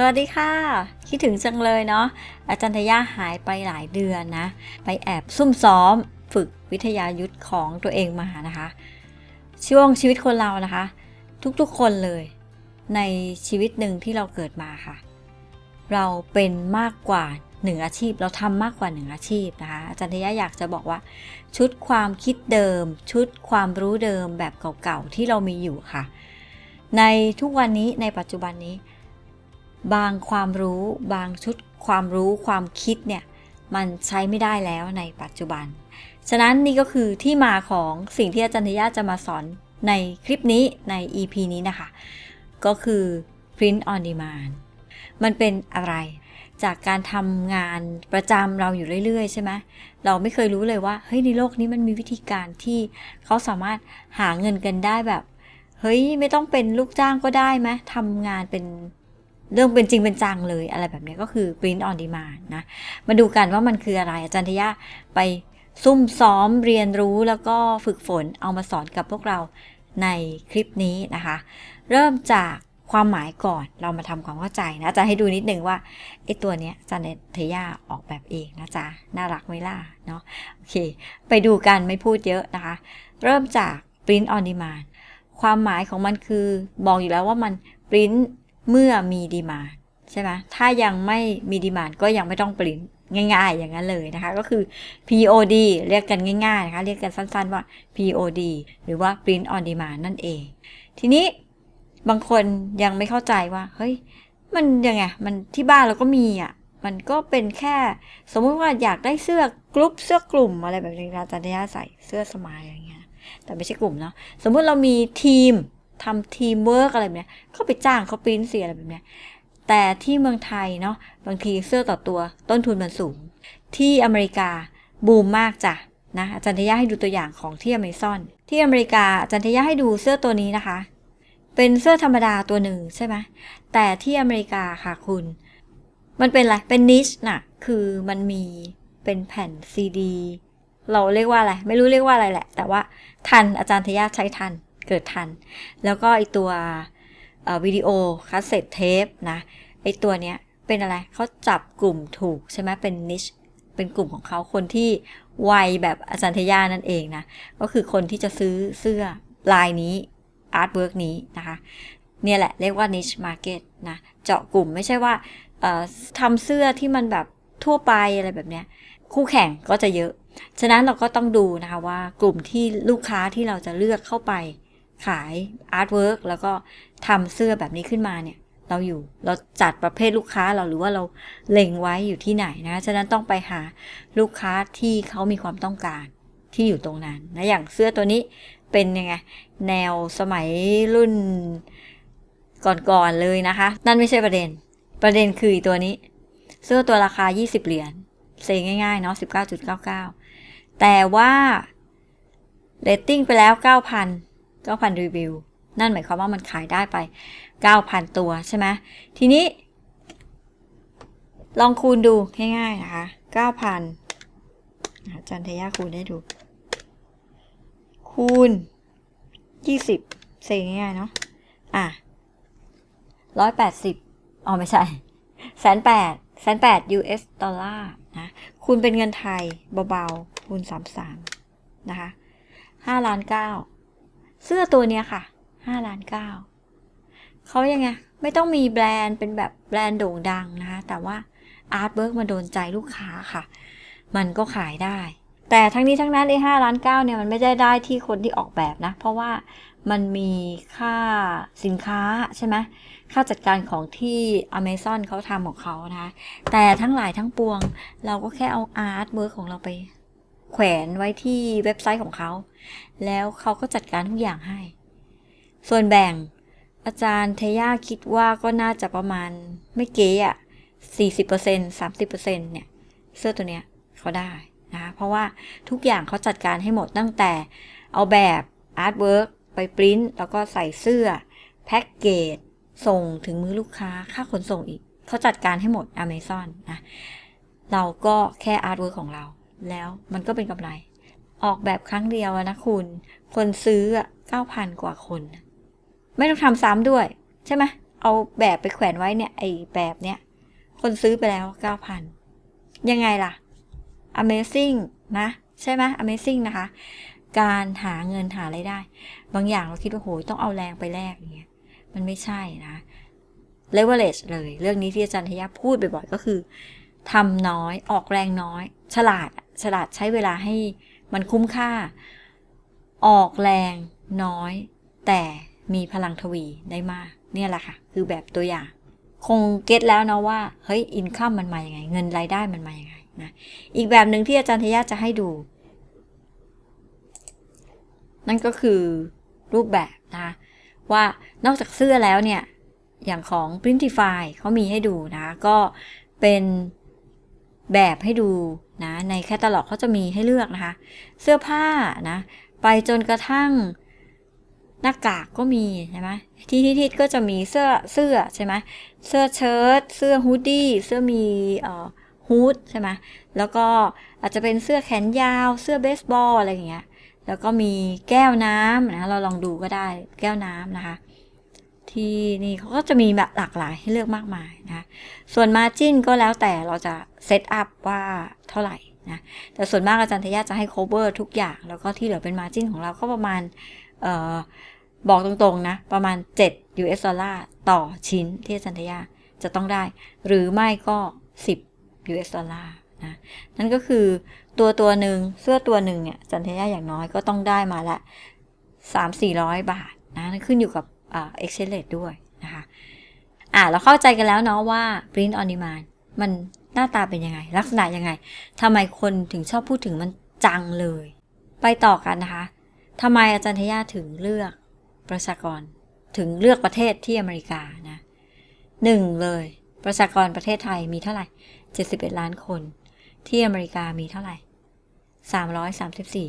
สวัสดีค่ะ คิดถึงจังเลยเนาะอาจารย์ทยาหายไปหลายเดือนนะ ไปแอบซุ่มซ้อมฝึกวิทยายุทธของตัวเองมานะคะ ช่วงชีวิตคนเรานะคะ ทุกๆคนเลย ในชีวิตหนึ่งที่เราเกิดมาค่ะ เราเป็นมากกว่าหนึ่งอาชีพ เราทำมากกว่าหนึ่งอาชีพนะคะอาจารย์ทยาอยากจะบอกว่า ชุดความคิดเดิม ชุดความรู้เดิมแบบเก่าๆที่เรามีอยู่ค่ะ ในทุกวันนี้ในปัจจุบันนี้ บางความรู้บางชุดความรู้ความคิดเนี่ยมันใช้ไม่ได้แล้วในปัจจุบัน ฉะนั้นนี่ก็คือที่มาของสิ่งที่อาจารย์ทยาจะมาสอนในคลิปนี้ใน EP นี้นะคะ ก็คือ print on demand มันเป็นอะไร จากการทำงานประจำเราอยู่เรื่อยๆ ใช่ไหมเราไม่เคยรู้เลยว่าเฮ้ยในโลกนี้มันมีวิธีการที่เขาสามารถหาเงินกันได้แบบ เฮ้ยไม่ต้องเป็นลูกจ้างก็ได้ไหมทำงานเป็น เรื่องเป็นจริงเป็นจังเลยอะไรแบบนี้ก็คือ print on demand นะ มาดูกันว่ามันคืออะไร อาจารย์ทยาไปซุ่มซ้อมเรียนรู้แล้วก็ฝึกฝนเอามาสอนกับพวกเราในคลิปนี้นะคะ เริ่มจากความหมายก่อนเรามาทำความเข้าใจนะจารย์ให้ดูนิดนึงว่าไอ้ตัวเนี้ยจารย์เทยาออกแบบเองนะจ๊ะน่ารักไหมล่ะเนาะโอเค ไปดูกันไม่พูดเยอะนะคะ เริ่มจาก print on demand ความหมายของมันคือบอกอยู่แล้วว่ามัน print เมื่อมีดีมาใช่ไหมถ้ายังไม่มีดีมานก็ยังไม่ต้องปริ้นง่ายๆ อย่างนั้นเลยนะคะ ก็คือ POD เรียกกันง่ายๆนะคะเรียกกันสั้นๆว่า POD หรือว่า Print on Demand นั่นเอง ทีนี้บางคนยังไม่เข้าใจว่า เฮ้ย มันยังไง มันที่บ้านเราก็มีอะ มันก็เป็นแค่ สมมุติว่าอยากได้เสื้อกรุ๊ปเสื้อกลุ่มอะไรแบบนี้อาจารย์ยใส่เสื้อสมายอะไรเงี้ยแต่ไม่ใช่กลุ่มเนาะสมมุติเรามีทีม ทำทีมเวิร์กอะไรแบบนี้ยก็ไปจ้างเขาปริ้นเสียอะไรแบบนี้แต่ที่เมืองไทยเนาะบางทีเสื้อต่อตัวต้นทุนมันสูง ที่อเมริกาบูมมากจ้ะนะอาจารย์ทยาให้ดูตัวอย่างของที่อเมซอนที่อเมริกาอาจารย์ทยาให้ดูเสื้อตัวนี้นะคะ เป็นเสื้อธรรมดาตัวหนึ่งใช่ไหมแต่ที่อเมริกาค่ะคุณ มันเป็นอะไรเป็นนิชน่ะคือมันมีเป็นแผ่นซีดีเราเรียกว่าอะไร ไม่รู้เรียกว่าอะไรแหละ แต่ว่าทันอาจารย์ทยาใช้ทัน เกิดทัน แล้วก็ไอตัววิดีโอคาสเซ็ตเทปนะไอตัวเนี้ยเป็นอะไรเขาจับกลุ่มถูกใช่ไหมเป็นนิชเป็นกลุ่มของเขาคนที่วัยแบบอาจารย์ทยานั่นเองนะ ก็คือคนที่จะซื้อเสื้อลายนี้อาร์ตเวิร์กนี้นะคะ เนี่ยแหละเรียกว่า niche market นะ เจาะกลุ่มไม่ใช่ว่าทำเสื้อที่มันแบบทั่วไปอะไรแบบเนี้ย คู่แข่งก็จะเยอะ ฉะนั้นเราก็ต้องดูนะคะว่ากลุ่มที่ลูกค้าที่เราจะเลือกเข้าไป ขายอาร์ตเวิร์กแล้วก็ทำเสื้อแบบนี้ขึ้นมาเนี่ย เราอยู่เราจัดประเภทลูกค้าเราหรือว่าเราเล็งไว้อยู่ที่ไหนนะ ฉะนั้นต้องไปหาลูกค้าที่เขามีความต้องการที่อยู่ตรงนั้นนะอย่างเสื้อตัวนี้เป็นยังไงแนวสมัยรุ่นก่อนๆเลยนะคะ นั่นไม่ใช่ประเด็น ประเด็นคือตัวนี้ เสื้อตัวราคา 20 เหรียญเซง่ายๆเนาะ19.99 แต่ว่าเรตติ้งไปแล้ว 9,000 9,000 รีวิว นั่นหมายความว่ามันขายได้ไป 9,000 ตัวใช่ไหมทีนี้ ลองคูณดูง่ายๆนะคะ 9,000อาจารย์เทยาคูณได้ดู คูณ 20เซง่ายๆเนาะอะ180อ๋อไม่ใช่แสนแปดแสนแปด US ดอลลาร์นะคูณเป็นเงินไทยเบาๆคูณ 33 นะคะ5ล้าน9 เสื้อตัวเนี้ยค่ะ5ล้าน9เขายังไง ไม่ต้องมีแบรนด์เป็นแบบแบรนด์โด่งดังนะคะ แต่ว่าอาร์ตเบิร์กมาโดนใจลูกค้าค่ะ มันก็ขายได้ แต่ทั้งนี้ทั้งนั้นไอ้ห้าล้านเก้าเนี่ยมันไม่ได้ได้ที่คนที่ออกแบบนะ เพราะว่ามันมีค่าสินค้าใช่ไหมค่าจัดการของที่ Amazon เขาทำของเขานะคะ แต่ทั้งหลายทั้งปวง เราก็แค่เอาอาร์ตเบิร์กของเราไป แขวนไว้ที่เว็บไซต์ของเขา แล้วเขาก็จัดการทุกอย่างให้ ส่วนแบ่ง อาจารย์เทย่าคิดว่าก็น่าจะประมาณไม่เก๋อะ40% 30%เนี่ย เสื้อตัวเนี้ยเขาได้นะเพราะว่าทุกอย่างเขาจัดการให้หมดตั้งแต่เอาแบบอาร์ตเวิร์กไปปริ้นแล้วก็ใส่เสื้อ แพ็กเกจ ส่งถึงมือลูกค้าค่าขนส่งอีก เขาจัดการให้หมด Amazon นะเราก็แค่อาร์ตเวิร์กของเรา แล้วมันก็เป็นกำไร ออกแบบครั้งเดียวนะคุณ คนซื้อเก้าพันกว่าคน ไม่ต้องทำซ้ำด้วย ใช่ไหมเอาแบบไปแขวนไว้เนี่ยไอแบบเนี้ย คนซื้อไปแล้ว9,000ยังไงล่ะ Amazing นะ ใช่ไหม Amazing นะคะ การหาเงินหาไรายได้ บางอย่างเราคิดว่าโหยต้องเอาแรงไปแลกอย่างเงี้ยมันไม่ใช่นะ leverage เลย เรื่องนี้ที่อาจารย์ทยาพูดบ่อยๆก็คือทำน้อยออกแรงน้อย ฉลาดฉลาดใช้เวลาให้ มันคุ้มค่า ออกแรงน้อย แต่มีพลังทวีได้มาก เนี่ยแหละค่ะ คือแบบตัวอย่าง คงเก็ตแล้วนะว่า เฮ้ยอินคัมมันมาอย่างไง เงินรายได้มันมาอย่างไงนะอีกแบบหนึ่งที่อาจารย์ทยาจะให้ดู นั่นก็คือรูปแบบนะคะว่านอกจากเสื้อแล้วเนี่ย อย่างของ Printify เขามีให้ดูนะ ก็เป็น แบบให้ดูนะในแคตตาล็อกเขาจะมีให้เลือกนะคะ เสื้อผ้านะไปจนกระทั่งหน้ากากก็มีใช่ไหมที่ที่ที่ก็จะมีเสื้อเสื้อใช่ไหมเสื้อเชิ้ตเสื้อฮูดดี้เสื้อมีเอ่อฮูดใช่ไหมแล้วก็อาจจะเป็นเสื้อแขนยาว เสื้อเบสบอลอะไรอย่างเงี้ยแล้วก็มีแก้วน้ำนะเราลองดูก็ได้แก้วน้ำนะคะ ที่นี่เขาก็จะมีแบบหลากหลายให้เลือกมากมายนะส่วนมาจิ้นก็แล้วแต่เราจะเซตอัพว่าเท่าไหร่นะแต่ส่วนมากอาจารย์ทยาจะให้ cover ทุกอย่าง แล้วก็ที่เหลือเป็นมาจิ้นของเราก็ประมาณเออบอกตรงๆนะ ประมาณ 7 US ดอลลาร์ต่อชิ้นที่อาจารย์ทยาจะต้องได้ หรือไม่ก็ 10 US ดอลลาร์นะนั่นก็คือตัวตัวหนึ่งเสื้อตัวหนึ่งเนี่ยอาจันทยาอย่างน้อยก็ต้องได้มาละ3 4 0 0 บาทนะนั่นขึ้นอยู่กับ exchange rate ด้วยนะคะอ่าเราเข้าใจกันแล้วเนาะว่า print on demand มันหน้าตาเป็นยังไง ลักษณะยังไงทำไมคนถึงชอบพูดถึงมันจังเลย ไปต่อกันนะคะทำไมอาจารย์ทยาถึงเลือกประชากรถึงเลือกประเทศที่อเมริกานะหนึ่งเลยประชากรประเทศไทยมีเท่าไหร่ 71 ล้านคน ที่อเมริกามีเท่าไหร่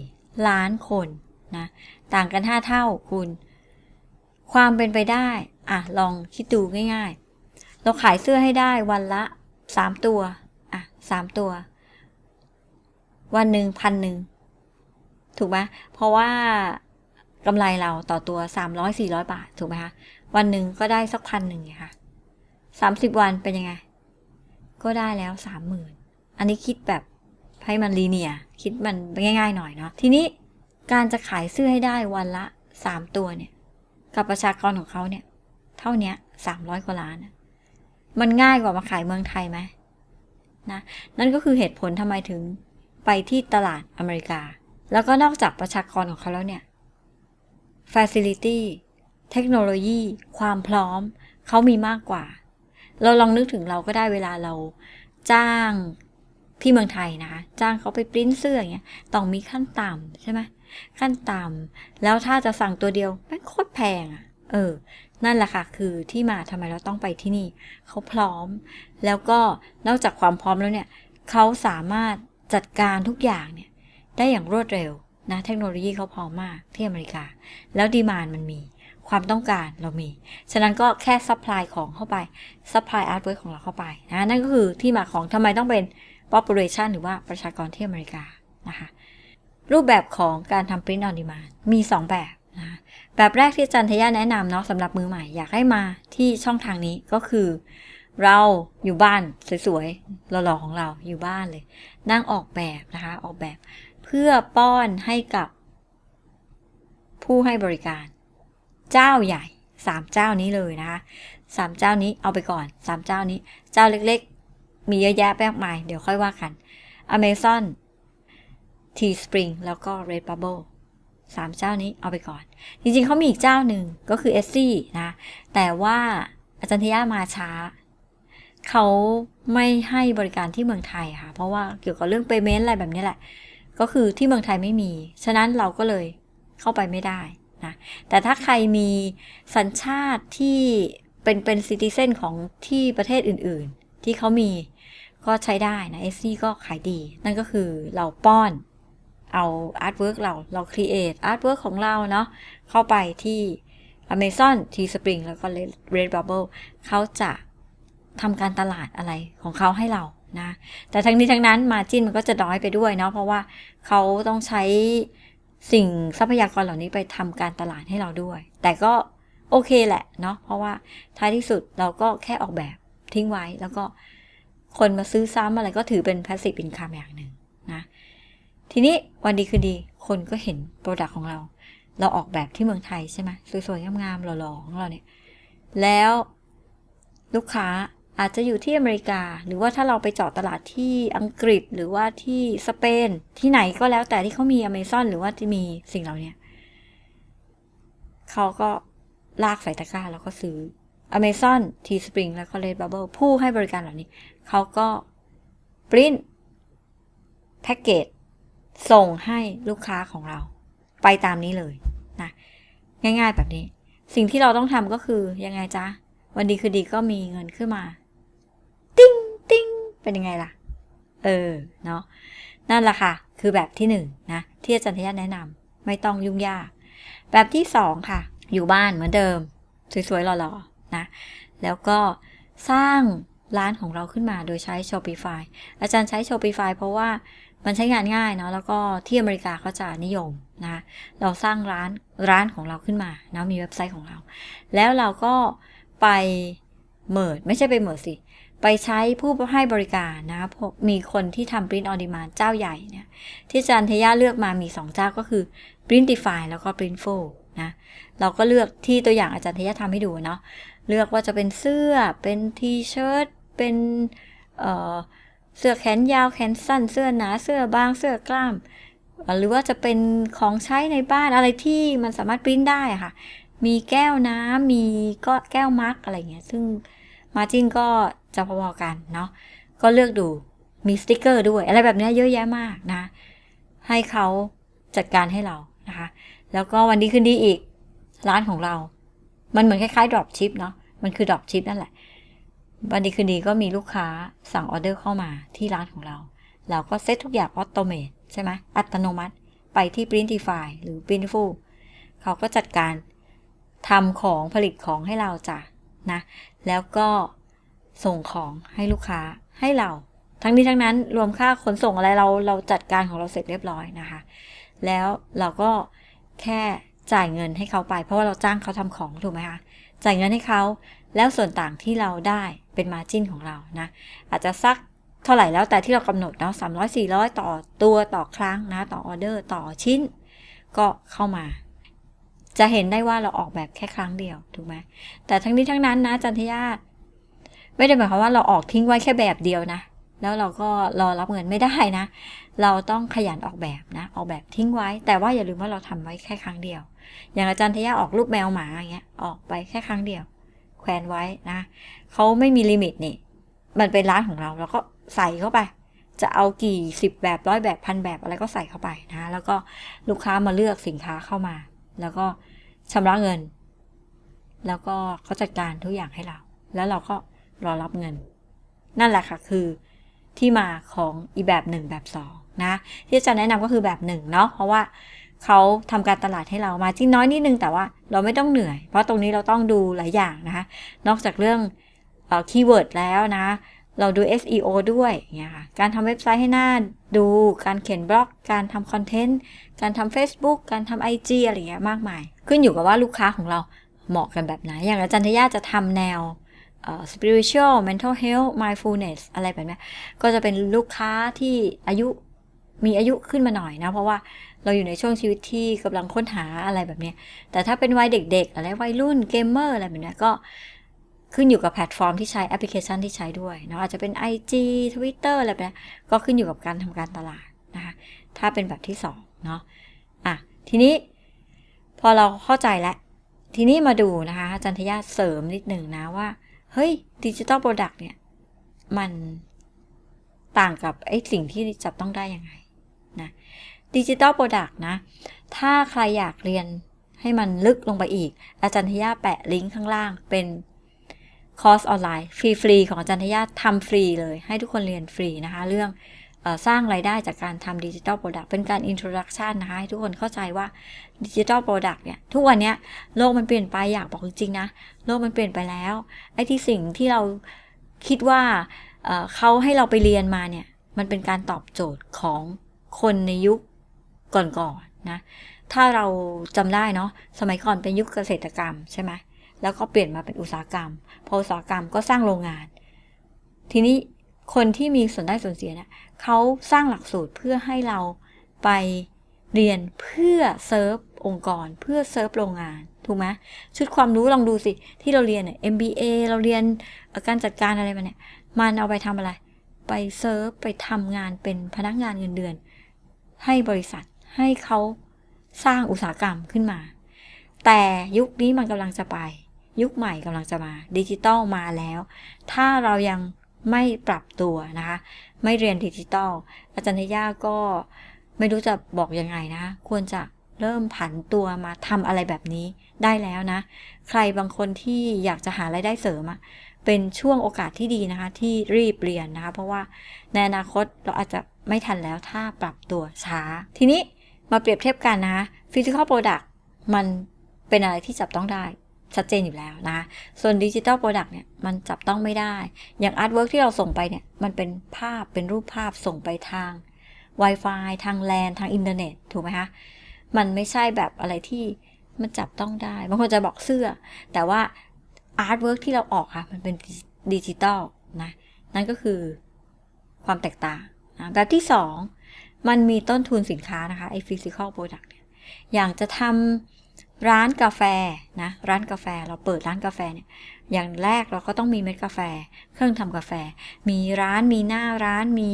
334 ล้านคนนะต่างกัน 5 เท่าคุณ ความเป็นไปได้อะลองคิดดูง่ายๆ เราขายเสื้อให้ได้วันละ3ตัวอะ3ตัว วันหนึ่งพันหนึ่งถูกไหมเพราะว่ากำไรเราต่อตัว300-400บาท ถูกไหมคะวันหนึ่งก็ได้สักพันหนึ่งไงคะ30วันเป็นยังไง ก็ได้แล้ว30,000อันนี้คิดแบบให้มันลีเนียคิดมันง่าย ๆ หน่อยเนาะทีนี้การจะขายเสื้อให้ได้วันละ3ตัวเนี่ย กับประชากรของเขาเนี่ย เท่านี้300กว่าล้าน มันง่ายกว่ามาขายเมืองไทยไหมนะนั่นก็คือเหตุผลทำไมถึงไปที่ตลาดอเมริกา แล้วก็นอกจากประชากรของเขาแล้วเนี่ย Facility เทคโนโลยี ความพร้อม เขามีมากกว่า เราลองนึกถึงเราก็ได้เวลาเราจ้างที่เมืองไทยนะคะ จ้างเขาไปปริ้นเสื้ออย่างเงี้ย ต้องมีขั้นต่ำใช่ไหม ขั้นต่ำแล้วถ้าจะสั่งตัวเดียวแม่งโคตรแพงอะ่ะเออ นั่นแหละค่ะ คือที่มาทำไมเราต้องไปที่นี่ เขาพร้อม แล้วก็นอกจากความพร้อมแล้วเนี่ยเขาสามารถจัดการทุกอย่างเนี่ยได้อย่างรวดเร็วนะเทคโนโลยีเขาพร้อมมากที่อเมริกา แล้วดีมานมันมีความต้องการเรามี ฉะนั้นก็แค่ซัพพลายของเข้าไปซัพพลายอาร์ตเวิร์ของเราเข้าไปนะนั่นก็คือที่มาของทำไมต้องเป็น population หรือว่าประชากรที่อเมริกานะคะ รูปแบบของการทำ print on demand มี 2 แบบนะคะแบบแรกที่จันทยาแนะนำเนาะสำหรับมือใหม่อยากให้มาที่ช่องทางนี้ก็คือ เราอยู่บ้านสวยๆหล่อๆของเราอยู่บ้านเลย นั่งออกแบบนะคะออกแบบเพื่อป้อนให้กับผู้ให้บริการ เจ้าใหญ่ 3 เจ้านี้เลยนะคะสามเจ้านี้เอาไปก่อน 3 เจ้านี้ เจ้าเล็กๆ มีเยอะแยะไปมากมาย เดี๋ยวค่อยว่ากัน Amazon T Spring แล้วก็ Redbubble สามเจ้านี้เอาไปก่อน จริงๆเขามีอีกเจ้าหนึ่งก็คือ e s ซี่นะ แต่ว่าอาจารย์ทยามาช้า เขาไม่ให้บริการที่เมืองไทยค่ะ เพราะว่าเกี่ยวกับเรื่อง payment อะไรแบบนี้แหละ ก็คือที่เมืองไทยไม่มี ฉะนั้นเราก็เลยเข้าไปไม่ได้นะ แต่ถ้าใครมีสัญชาติที่เป็นเป็นซิติเซนของที่ประเทศอื่นๆ ที่เขามีก็ใช้ได้นะเอซี่ก็ขายดี นั่นก็คือเราป้อน เอาอาร์ตเวิร์กเราเราครีเอทอาร์ตเวิร์กของเราเนาะเข้าไปที่ Amazon T Spring แล้วก็ Redbubble เขาจะทำการตลาดอะไรของเขาให้เรานะแต่ทั้งนี้ทั้งนั้นมาจิ้นมันก็จะน้อยไปด้วยเนาะเพราะว่าเขาต้องใช้สิ่งทรัพยากรเหล่านี้ไปทำการตลาดให้เราด้วย แต่ก็โอเคแหละเนาะเพราะว่าท้ายที่สุดเราก็แค่ออกแบบทิ้งไว้แล้วก็คนมาซื้อซ้ำอะไรก็ถือเป็น passive income อย่างหนึ่ง ทีนี้วันดีคือดี คนก็เห็นโปรดักต์ของเรา เราออกแบบที่เมืองไทยใช่ไหมสวยๆงามๆหล่อๆของเราเนี่ย แล้วลูกค้าอาจจะอยู่ที่อเมริกา หรือว่าถ้าเราไปเจาะตลาดที่อังกฤษหรือว่าที่สเปน ที่ไหนก็แล้วแต่ที่เขามีอเมซอนหรือว่าที่มีสิ่งเหล่านี้เขาก็ลากใส่ตะกร้าแล้วก็ซื้อ Amazon T Spring แล้วก็ Redbubble ผู้ให้บริการเหล่านี้ เขาก็ปริ้นแพ็กเกจ ส่งให้ลูกค้าของเรา ไปตามนี้เลยนะง่าย ๆ แบบนี้ สิ่งที่เราต้องทำก็คือยังไงจ๊ะ วันดีคือดีก็มีเงินขึ้นมา ติ้งติ้งเป็นยังไงล่ะ เออ เนาะนั่นแหละค่ะ คือแบบที่หนึ่งนะที่อาจารย์ทยาแนะนำไม่ต้องยุ่งยาก แบบที่สองค่ะ อยู่บ้านเหมือนเดิม สวยๆหล่อๆนะแล้วก็สร้างร้านของเราขึ้นมาโดยใช้ Shopify อาจารย์ใช้ Shopify เพราะว่า มันใช้งานง่ายเนาะแล้วก็ที่อเมริกาเขาจะนิยมนะเราสร้างร้านร้านของเราขึ้นมานะมีเว็บไซต์ของเรา แล้วเราก็ไปเมิร์ดไม่ใช่ไปเมิร์ดสิ ไปใช้ผู้ให้บริการนะพกมีคนที่ทำ Print on Demand เจ้าใหญ่เนี่ยที่อาจารย์เทยาเลือกมามี 2 เจ้าก็คือ Printify แล้วก็ Printful นะเราก็เลือกที่ตัวอย่างอาจารย์ทยาทำให้ดูเนาะเลือกว่าจะเป็นเสื้อเป็นทีเชิ้ตเป็นเอ่อ เสื้อแขนยาวแขนสั้น เสื้อหนาเสื้อบางเสื้อกล้าม หรือว่าจะเป็นของใช้ในบ้านอะไรที่มันสามารถปริ้นได้ค่ะ มีแก้วน้ำมีก็แก้วมาร์กอะไรเงี้ย ซึ่งมาจิ้นก็จะพอๆกันเนาะก็เลือกดูมีสติกเกอร์ด้วย อะไรแบบนี้เยอะแยะมากนะ ให้เขาจัดการให้เรานะคะ แล้วก็วันดีขึ้นดีอีกร้านของเรา มันเหมือนคล้ายๆ drop ship เนาะมันคือ drop ship นั่นแหละ วันดีคืนดีก็มีลูกค้าสั่งออเดอร์เข้ามาที่ร้านของเรา เราก็เซตทุกอย่างออโตเมตใช่ไหมอัตโนมัติไปที่ Printify หรือ Printful เขาก็จัดการทำของผลิตของให้เราจ้ะนะ แล้วก็ส่งของให้ลูกค้าให้เรา ทั้งนี้ทั้งนั้นรวมค่าขนส่งอะไรเราเราจัดการของเราเสร็จเรียบร้อยนะคะ แล้วเราก็แค่จ่ายเงินให้เขาไป เพราะว่าเราจ้างเขาทำของถูกไหมคะจ่ายเงินให้เขา แล้วส่วนต่างที่เราได้เป็นมาจิ้นของเรานะ อาจจะสักเท่าไหร่แล้วแต่ที่เรากำหนดเนาะสามร้อยสี่ร้อยต่อตัวต่อครั้งนะ ต่อออเดอร์ต่อชิ้น ก็เข้ามา จะเห็นได้ว่าเราออกแบบแค่ครั้งเดียวถูกไหมแต่ทั้งนี้ทั้งนั้นนะจันทยาไม่ได้หมายความว่าเราออกทิ้งไว้แค่แบบเดียวนะ แล้วเราก็รอรับเงินไม่ได้นะ เราต้องขยันออกแบบนะ ออกแบบทิ้งไว้ แต่ว่าอย่าลืมว่าเราทำไว้แค่ครั้งเดียว อย่างอาจารย์ทยาออกรูปแมวหมาอย่างเงี้ย ออกไปแค่ครั้งเดียว แขวนไว้นะเขาไม่มีลิมิตนี่ มันเป็นร้านของเราเราก็ใส่เข้าไป จะเอากี่สิบแบบร้อยแบบพันแบบอะไรก็ใส่เข้าไปนะ แล้วก็ลูกค้ามาเลือกสินค้าเข้ามา แล้วก็ชำระเงิน แล้วก็เขาจัดการทุกอย่างให้เรา แล้วเราก็รอรับเงิน นั่นแหละค่ะคือที่มาของอีแบบหนึ่งแบบสองนะ ที่จะแนะนำก็คือแบบหนึ่งเนาะเพราะว่า เขาทำการตลาดให้เรามาจริงน้อยนิดนึงแต่ว่าเราไม่ต้องเหนื่อย เพราะตรงนี้เราต้องดูหลายอย่างนะคะ นอกจากเรื่องคีย์เวิร์ดแล้วนะ เราดู SEO ด้วยเนี่ยค่ะการทำเว็บไซต์ให้หน้าดู การเขียนบล็อก การทำคอนเทนต์ การทำ Facebook การทำ IG อะไรเงี้ยมากมาย ขึ้นอยู่กับว่าลูกค้าของเราเหมาะกันแบบไหน อย่างอาจารย์ทยาจะทำแนว spiritual mental health mindfulness อะไรแบบนี้ก็จะเป็นลูกค้าที่อายุ มีอายุขึ้นมาหน่อยนะ เพราะว่าเราอยู่ในช่วงชีวิตที่กำลังค้นหาอะไรแบบนี้ แต่ถ้าเป็นวัยเด็ก ๆ อะไรวัยรุ่นเกมเมอร์อะไรแบบนี้ก็ขึ้นอยู่กับแพลตฟอร์มที่ใช้แอปพลิเคชันที่ใช้ด้วยนะอาจจะเป็น IG Twitter อะไรแบบนี้ก็ขึ้นอยู่กับการทำการตลาดนะคะถ้าเป็นแบบที่2เนาะอะทีนี้พอเราเข้าใจแล้ว ทีนี้มาดูนะคะอาจารย์ทยาเสริมนิดหนึ่งนะว่า เฮ้ยดิจิตอลโปรดักต์เนี่ย มันต่างกับไอ้สิ่งที่จับต้องได้ยังไง ดิจิตอลโปรดักต์นะ ถ้าใครอยากเรียนให้มันลึกลงไปอีก อาจารย์ทยาแปะลิงก์ข้างล่างเป็นคอร์สออนไลน์ฟรีๆของอาจารย์ทยาทำฟรีเลย ให้ทุกคนเรียนฟรีนะคะ เรื่องสร้างไรายได้จากการทำดิจิตอลโปรดักต์เป็นการอินโทรดักชันนะคะ ให้ทุกคนเข้าใจว่าดิจิตอลโปรดักต์เนี่ย ทุกวันนี้โลกมันเปลี่ยนไปอยากบอกจริงๆนะ โลกมันเปลี่ยนไปแล้ว ไอ้ที่สิ่งที่เราคิดว่าเขาให้เราไปเรียนมาเนี่ย มันเป็นการตอบโจทย์ของคนในยุค ก่อนๆนนะถ้าเราจำได้เนาะสมัยก่อนเป็นยุคเกษตรกรรมใช่ไหมแล้วก็เปลี่ยนมาเป็นอุตสาหกรรม พออุตสาหกรรมก็สร้างโรงงาน ทีนี้คนที่มีส่วนได้ส่วนเสียเนี่ยเขาสร้างหลักสูตรเพื่อให้เราไปเรียนเพื่อเซิร์ฟองค์กร เพื่อเซิร์ฟโรงงานถูกไหมชุดความรู้ลองดูสิ ที่เราเรียนเนี่ย MBA เราเรียนการจัดการอะไรมาเนี่ยมันเอาไปทำอะไร ไปเซิร์ฟไปทำงานเป็นพนักงานเงินเดือน ให้บริษัท ให้เขาสร้างอุตสาหกรรมขึ้นมา แต่ยุคนี้มันกำลังจะไป ยุคใหม่กำลังจะมาดิจิตอลมาแล้ว ถ้าเรายังไม่ปรับตัวนะคะ ไม่เรียนดิจิตอลอาจารย์ทย่าก็ไม่รู้จะบอกยังไงนะ ควรจะเริ่มผันตัวมาทำอะไรแบบนี้ได้แล้วนะ ใครบางคนที่อยากจะหารายได้เสริมอะเป็นช่วงโอกาสที่ดีนะคะ ที่รีบเรียนนะคะ เพราะว่าในอนาคตเราอาจจะไม่ทันแล้วถ้าปรับตัวช้า ทีนี้ มาเปรียบเทียบกันนะ Physical Product มันเป็นอะไรที่จับต้องได้ชัดเจนอยู่แล้วนะ ส่วนดิจิ t a ลโปรดักต์เนี่ยมันจับต้องไม่ได้ อย่างอาร์ตเวิร์กที่เราส่งไปเนี่ยมันเป็นภาพเป็นรูปภาพส่งไปทาง Wi-Fi ทางแลนทางอินเทอร์เน็ตถูกไหมคะ มันไม่ใช่แบบอะไรที่มันจับต้องได้ บางคนจะบอกเสื้อ แต่ว่าอาร์ตเวิร์กที่เราออกค่ะ มันเป็นดิจิตอลนะ นั่นก็คือความแตกต่างนะแบบที่สอง มันมีต้นทุนสินค้านะคะไอ้ physical product เนี่ยอย่างจะทำร้านกาแฟนะร้านกาแฟเราเปิดร้านกาแฟเนี่ยอย่างแรกเราก็ต้องมีเม็ดกาแฟ เครื่องทำกาแฟ มีร้านมีหน้าร้านมี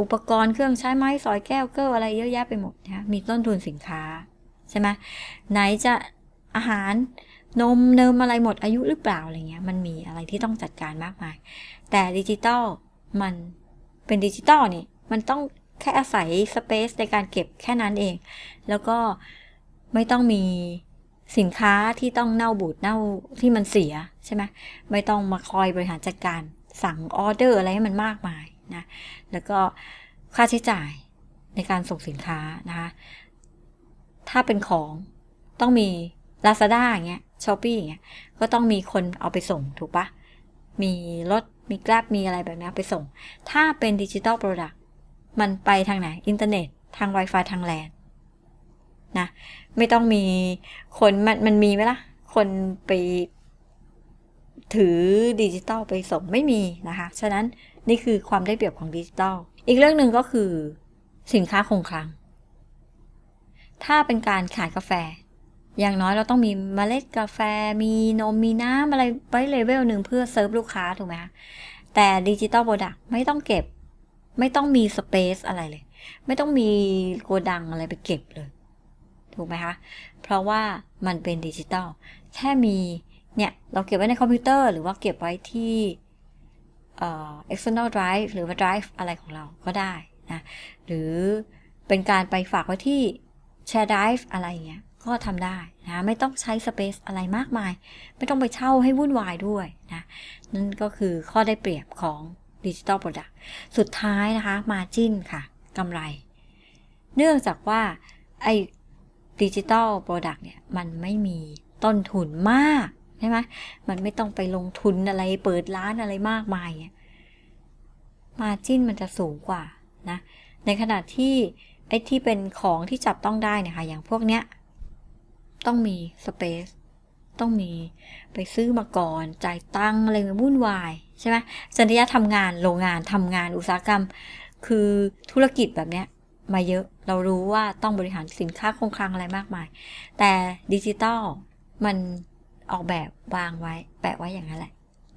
อุปกรณ์เครื่องใช้ไม้สอยแก้วเกลืออะไรเยอะแยะไปหมดนะมีต้นทุนสินค้าใช่ไหมไหนจะอาหารนมเนิมอะไรหมดอายุหรือเปล่าอะไรเงี้ยมันมีอะไรที่ต้องจัดการมากมาย แต่ดิจิตอลมันเป็นดิจิตอลนี่มันต้อง แค่อาศัยสเปซในการเก็บแค่นั้นเอง แล้วก็ไม่ต้องมีสินค้าที่ต้องเน่าบูดเน่าที่มันเสียใช่ไหมไม่ต้องมาคอยบริหารจัดการสั่งออเดอร์อะไรให้มันมากมายนะแล้วก็ค่าใช้จ่ายในการส่งสินค้านะคะถ้าเป็นของต้องมี Lazada อย่างเงี้ย Shopee อย่างเงี้ยก็ต้องมีคนเอาไปส่งถูกปะมีรถมี Grab มีอะไรแบบนี้ไปส่ง ถ้าเป็นดิจิ t a ลโปรดักต มันไปทางไหน อินเทอร์เน็ต ทาง Wi-Fi ทางแลนนะ ไม่ต้องมีคนมันมันมีไหมล่ะ คนไปถือดิจิตอลไปส่งไม่มีนะคะ ฉะนั้นนี่คือความได้เปรียบของดิจิตอล อีกเรื่องหนึ่งก็คือสินค้าคงคลัง ถ้าเป็นการขายกาแฟ อย่างน้อยเราต้องมีเมล็ดกาแฟ มีนม มีน้ำอะไรไว้เลเวลหนึ่งเพื่อเซิร์ฟลูกค้าถูกไหมคะแต่ดิจิตอลโปรดักต์ไม่ต้องเก็บ ไม่ต้องมีสเปซอะไรเลย ไม่ต้องมีโกดังอะไรไปเก็บเลย ถูกไหมคะ เพราะว่ามันเป็นดิจิตอลแค่มี เนี่ย เราเก็บไว้ในคอมพิวเตอร์ หรือว่าเก็บไว้ที่เอ่อ external drive หรือว่า drive อะไรของเราก็ได้นะ หรือเป็นการไปฝากไว้ที่ share drive อะไรเงี้ย ก็ทำได้นะ ไม่ต้องใช้สเปซอะไรมากมาย ไม่ต้องไปเช่าให้วุ่นวายด้วยนะ นั่นก็คือข้อได้เปรียบของ ดิจิตอลโปรดักต์สุดท้ายนะคะมาจิ้นค่ะกำไร เนื่องจากว่าไอ้ดิจิตอลโปรดักต์เนี่ยมันไม่มีต้นทุนมากใช่ไหมมันไม่ต้องไปลงทุนอะไรเปิดร้านอะไรมากมายเนี่ยมาจิ้นมันจะสูงกว่านะในขณะที่ไอ้ที่เป็นของที่จับต้องได้เนี่ยค่ะอย่างพวกเนี้ยต้องมีสเปซต้องมีไปซื้อมาก่อนจ่ายตังค์อะไรมาวุ่นวาย ใช่ไหมสัญญาทำงานโรงงานทำงานอุตสาหกรรม คือธุรกิจแบบเนี้ยมาเยอะเรารู้ว่าต้องบริหารสินค้าคงคลังอะไรมากมาย แต่ดิจิตอลมันออกแบบวางไว้ แปะไว้อย่างนั้นแหละ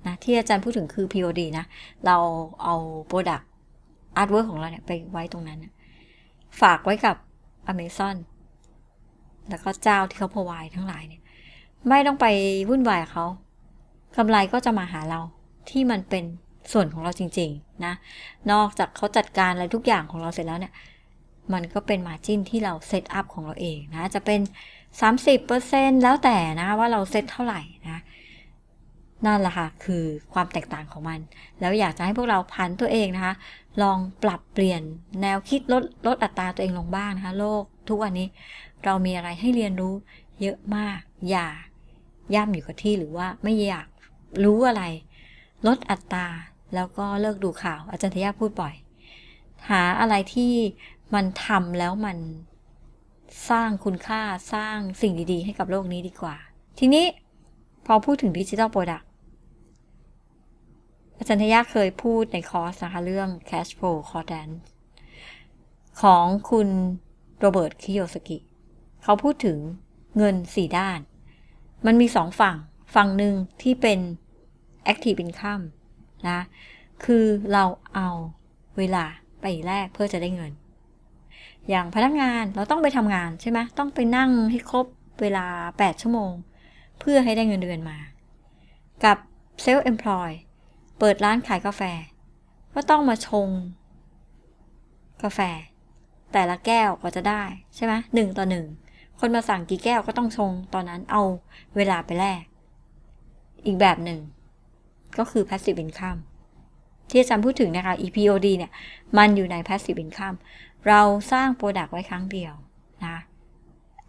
นะที่อาจารย์พูดถึงคือ POD นะ เราเอา Product Artwork ของเราเนี่ยไปไว้ตรงนั้นนะฝากไว้กับ Amazon แล้วก็เจ้าที่เขาพอวายทั้งหลายเนี่ย ไม่ต้องไปวุ่นวายเขากำไรก็จะมาหาเรา ที่มันเป็นส่วนของเราจริงๆนะ นอกจากเขาจัดการอะไรทุกอย่างของเราเสร็จแล้วเนี่ย มันก็เป็นมาจิ้นที่เราเซตอัพของเราเองนะ จะเป็น 30%แล้วแต่นะว่าเราเซตเท่าไหร่นะนั่นแหละค่ะคือความแตกต่างของมัน แล้วอยากจะให้พวกเราพันตัวเองนะคะ ลองปรับเปลี่ยนแนวคิดลดลดอัตราตัวเองลงบ้างนะคะ โลกทุกวันนี้เรามีอะไรให้เรียนรู้เยอะมาก อย่าย่ำอยู่กับที่หรือว่าไม่อยากรู้อะไร ลดอัตรา แล้วก็เลิกดูข่าว อาจารย์ทยาพูดบ่อย หาอะไรที่มันทำแล้วมันสร้างคุณค่าสร้างสิ่งดีๆ ให้กับโลกนี้ดีกว่า ทีนี้พอพูดถึงดิจิทัลโปรดักอาจารย์ทยาเคยพูดในคอร์สนะคะเรื่อง cash flow c o r d a n ของคุณโรเบิร์ตคิโยสกิ เขาพูดถึงเงินสี่ด้าน มันมีสองฝั่ง ฝั่งหนึ่งที่เป็น active income นะ คือเราเอาเวลาไปแลกเพื่อจะได้เงิน อย่างพนักงานเราต้องไปทำงานใช่ไหมต้องไปนั่งให้ครบเวลา 8 ชั่วโมง เพื่อให้ได้เงินเดือนมา กับ self employ เปิดร้านขายกาแฟ ก็ต้องมาชง กาแฟ แต่ละแก้วก็จะได้ใช่ไหมหนึ่งต่อหนึ่งคนมาสั่งกี่แก้วก็ต้องชงตอนนั้นเอาเวลาไปแลกอีกแบบหนึ่ง ก็คือ passive income ที่อาจารย์พูดถึงนะคะ EPOD เนี่ย มันอยู่ใน passive income เราสร้างโปรดักต์ไว้ครั้งเดียวนะ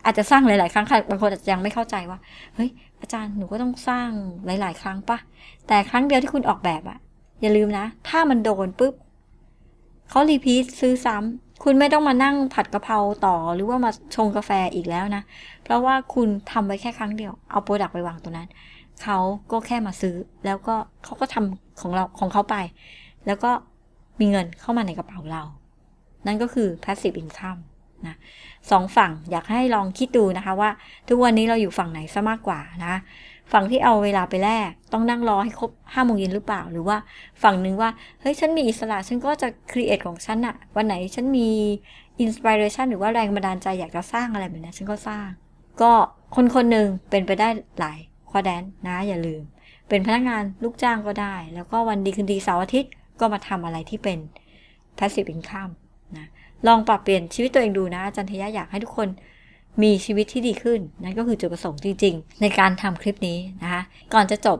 อาจจะสร้างหลาย ๆ ครั้งค่ะบางคนอาจจะยังไม่เข้าใจว่า เฮ้ย อาจารย์หนูก็ต้องสร้างหลาย ๆ ครั้งปะแต่ครั้งเดียวที่คุณออกแบบอะอย่าลืมนะ ถ้ามันโดนปุ๊บเขารีพีทซื้อซ้ำคุณไม่ต้องมานั่งผัดกะเพราต่อหรือว่ามาชงกาแฟอีกแล้วนะ เพราะว่าคุณทำไว้แค่ครั้งเดียว เอาโปรดักต์ไปวางตรงนั้น เขาก็แค่มาซื้อ แล้วก็เขาก็ทำของเราของเขาไป แล้วก็มีเงินเข้ามาในกระเป๋าเรา นั่นก็คือ passive income นะสองฝั่งอยากให้ลองคิดดูนะคะว่า ทุกวันนี้เราอยู่ฝั่งไหนซะมากกว่านะฝั่งที่เอาเวลาไปแลกต้องนั่งรอให้ครบห้าโมงเย็นหรือเปล่า หรือว่าฝั่งหนึ่งว่า เฮ้ย ฉันมีอิสระ ฉันก็จะครีเอทของฉันอะวันไหนฉันมีอินสปิเรชันหรือว่าแรงบันดาลใจอยากจะสร้างอะไรแบบนี้ฉันก็สร้าง ก็คนคนหนึ่งเป็นไปได้หลาย ข้อแดนนะอย่าลืม เป็นพนักงานลูกจ้างก็ได้ แล้วก็วันดีคืนดีเสาร์อาทิตย์ก็มาทำอะไรที่เป็น passive income นะลองปรับเปลี่ยนชีวิตตัวเองดูนะอาจารย์ทยาอยากให้ทุกคนมีชีวิตที่ดีขึ้น นั่นก็คือจุดประสงค์จริง ๆ ในการทำคลิปนี้นะคะก่อนจะจบ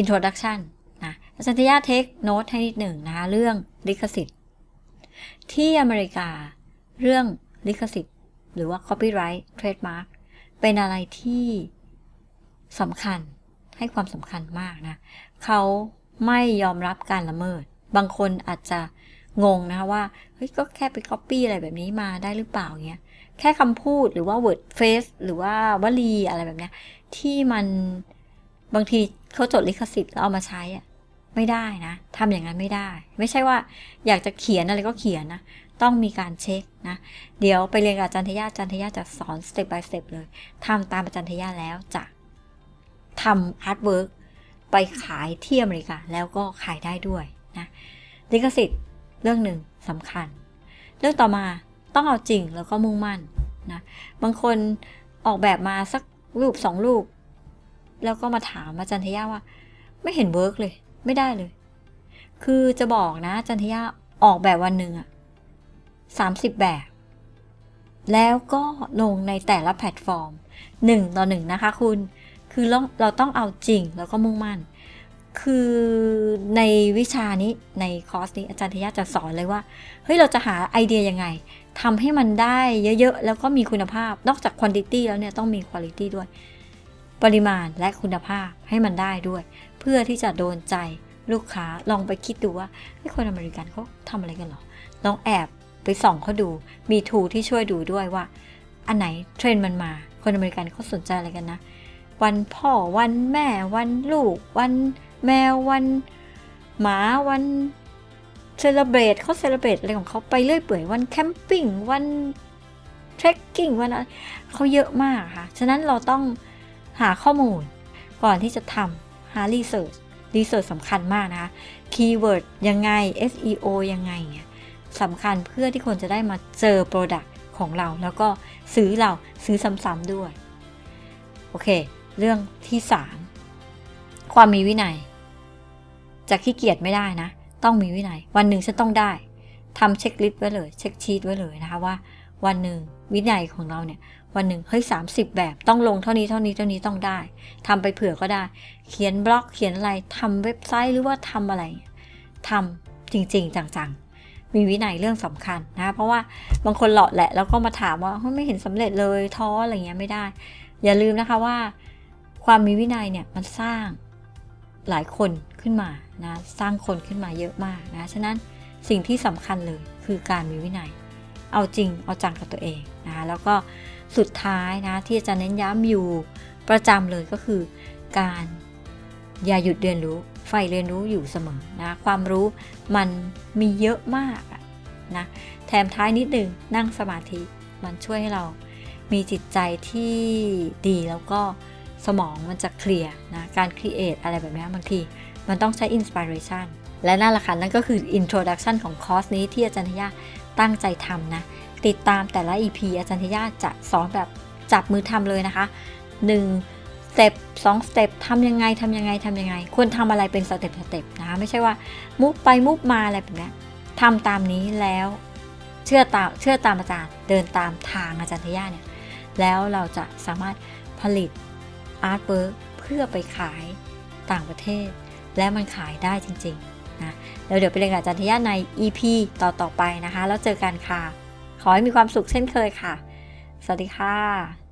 introduction นะอาจารย์ทยาเทคโน้ตให้นิดหนึ่งนะคะเรื่องลิขสิทธิ์ ที่อเมริกาเรื่องลิขสิทธิ์ หรือว่า copyright trademark เป็นอะไรที่ สำคัญให้ความสำคัญมากนะเขาไม่ยอมรับการละเมิด บางคนอาจจะงงนะคะว่าเฮ้ยก็แค่ไป copy อะไรแบบนี้มาได้หรือเปล่าเงี้ยแค่คำพูดหรือว่า word phrase หรือว่าวลีอะไรแบบเนี้ยที่มันบางทีเขาจดลิขสิทธิ์แล้วเอามาใช้อะไม่ได้นะทำอย่างนั้นไม่ได้ ไม่ใช่ว่าอยากจะเขียนอะไรก็เขียนนะต้องมีการเช็คนะ เดี๋ยวไปเรียนกับอาจารย์ทยาอาจารย์ทยาจะสอน step by step เลยทำตามอาจารย์ทยาแล้วจะ ทำ artwork ไปขายที่อเมริกาแล้วก็ขายได้ด้วยนะลิขสิทธิ์เรื่องหนึ่งสำคัญ เรื่องต่อมาต้องเอาจริงแล้วก็มุ่งมั่นนะบางคนออกแบบมาสักรูปสองรูป แล้วก็มาถามอาจารย์ทยาว่า ไม่เห็นเวิร์กเลย ไม่ได้เลย คือจะบอกนะอาจารย์ทยาออกแบบวันหนึ่งอะสามสิบแบบ แล้วก็ลงในแต่ละแพลตฟอร์มหนึ่งต่อหนึ่งนะคะคุณ คือเราเราต้องเอาจริงแล้วก็มุ่งมั่น คือในวิชานี้ในคอร์สนี้อาจารย์ทยาจะสอนเลยว่า เฮ้ย เราจะหาไอเดียยังไงทำให้มันได้เยอะๆ แล้วก็มีคุณภาพ นอกจากคุณ i t y แล้วเนี่ยต้องมีคุณ i t y ด้วย ปริมาณและคุณภาพให้มันได้ด้วย เพื่อที่จะโดนใจลูกค้าลองไปคิดดูว่าเฮ้คนอเมริกันเขาทำอะไรกันหรอ ลองแอบไปส่องเขาดู มีทูที่ช่วยดูด้วยว่า อันไหนเทรนด์มันมา คนอเมริกันเขาสนใจอะไรกันนะ วันพ่อวันแม่วันลูก วันแมววันหมาวันเซเลบรตเขาเซเลบรตอะไรของเขาไปเรื่อยเปื่อยวันแคมปิ้งวันเทรคกิ้งวันอะไรเขาเยอะมากค่ะ ฉะนั้นเราต้องหาข้อมูลก่อนที่จะทำหารีเสิร์ชรีเสิร์ชสำคัญมากนะคะคีย์เวิร์ดยังไง SEO ยังไงเนี่ยสำคัญเพื่อที่คนจะได้มาเจอโปรดักต์ของเรา แล้วก็ซื้อเราซื้อซ้ำๆด้วย โอเค เรื่องที่3ความมีวินัย จะขี้เกียจไม่ได้นะ ต้องมีวินัย วันหนึ่งฉันต้องได้ทำเช็คลิสต์ไว้เลย เช็คชีตไว้เลยนะคะว่า วันหนึ่งวินัยของเราเนี่ย วันหนึ่งเฮ้ยสาแบบต้องลงเท่านี้เท่านี้เท่านี้ต้องได้ทำไปเผื่อก็ได้ เขียนบล็อกเขียนอะไรทำเว็บไซต์หรือว่าทำอะไรทำจริงๆจังๆ มีวินัยเรื่องสำคัญนะ เพราะว่าบางคนหลาะแหละแล้วก็มาถามว่าไม่เห็นสำเร็จเลยท้ออะไรเงี้ยไม่ได้ อย่าลืมนะคะว่า ความมีวินัยเนี่ยมันสร้างหลายคนขึ้นมานะสร้างคนขึ้นมาเยอะมากนะฉะนั้นสิ่งที่สำคัญเลยคือการมีวินัย เอาจริงเอาจังกับตัวเองนะคะแล้วก็สุดท้ายนะที่จารย์เน้นย้ำอยู่ประจำเลยก็คือ การอย่าหยุดเรียนรู้ใฝ่เรียนรู้อยู่เสมอนะความรู้มันมีเยอะมากนะแถมท้ายนิดหนึ่งนั่งสมาธิมันช่วยให้เรามีจิตใจที่ดีแล้วก็ สมองมันจะเคลียร์นะการครีเอทอะไรแบบนี้บางที มันต้องใช้อินสปิเรชันและนั่นแหละค่ะนั่นก็คือ Introduction ของคอร์สนี้ที่อาจารย์ทยาตั้งใจทำนะติดตามแต่ละ EP อาจารย์ทยาจะสอนแบบจับมือทำเลยนะคะ 1 สเต็ป2สเต็ปทำยังไงทำยังไงทำยังไง ควรทำอะไรเป็นสเต็ปสเต็ปนะคะไม่ใช่ว่ามุกไปมุกมาอะไรแบบนี้ทำตามนี้แล้วเชื่อตามเชื่อตามอาจารย์เดินตามทางอาจารย์ทยาเนี่ยแล้วเราจะสามารถผลิต อาร์ตเวิร์กเพื่อไปขายต่างประเทศ และมันขายได้จริงๆนะแล้วเดี๋ยวไปเรียนกับอาจารย์ทยาใน EP ต่อๆไปนะคะ แล้วเจอกันค่ะ ขอให้มีความสุขเช่นเคยค่ะ สวัสดีค่ะ